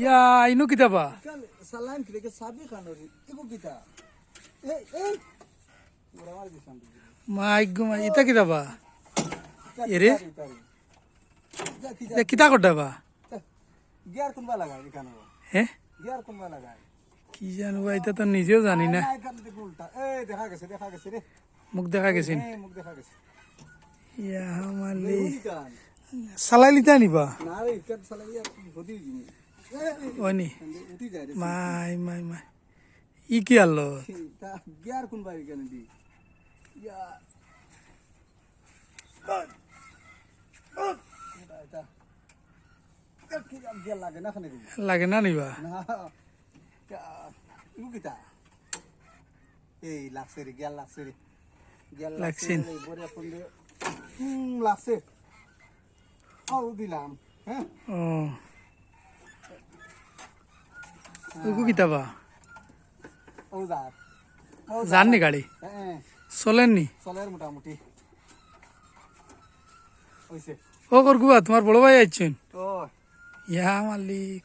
ইয়া ইনু কিতাবা Kan salam kira ke sabi kan ori. Ibu kita. Eh eh. Murah mari disan. মাই গুমা ইতা কিতাবা এরে Tari. Ja kita. ইতা কিতা করতাবা Gear kun ba lagai ikan ho. হে Gear kun ba lagai. কি জানো বা এটা তো নিজেও জানি না. Eh দেখা গেছে দেখা গেছে রে. মুখ দেখা Eh মুখ দেখা গেছে. ইয়া মালি Uli kan. চালাই লিতা নিবা ikan salah ya hodi gini. ওনি মাই মাই মাই ই কি আলো Ta gear kun ba? ikan di. Ya. এটা এটা কি am লাগে না নিবা এই লাগছে রে গেল লাগছে রে গেল লাগছেন। বড় পন্ডে হুম লাগছে আউ দিলাম হ্যাঁ? ও। ওগু কিতাবা ও যার জাননি গাড়ি চলেননি চলের মোটামুটি ও করগুবা তোমার বড় ভাই আইছেন ও ইয়া মালিক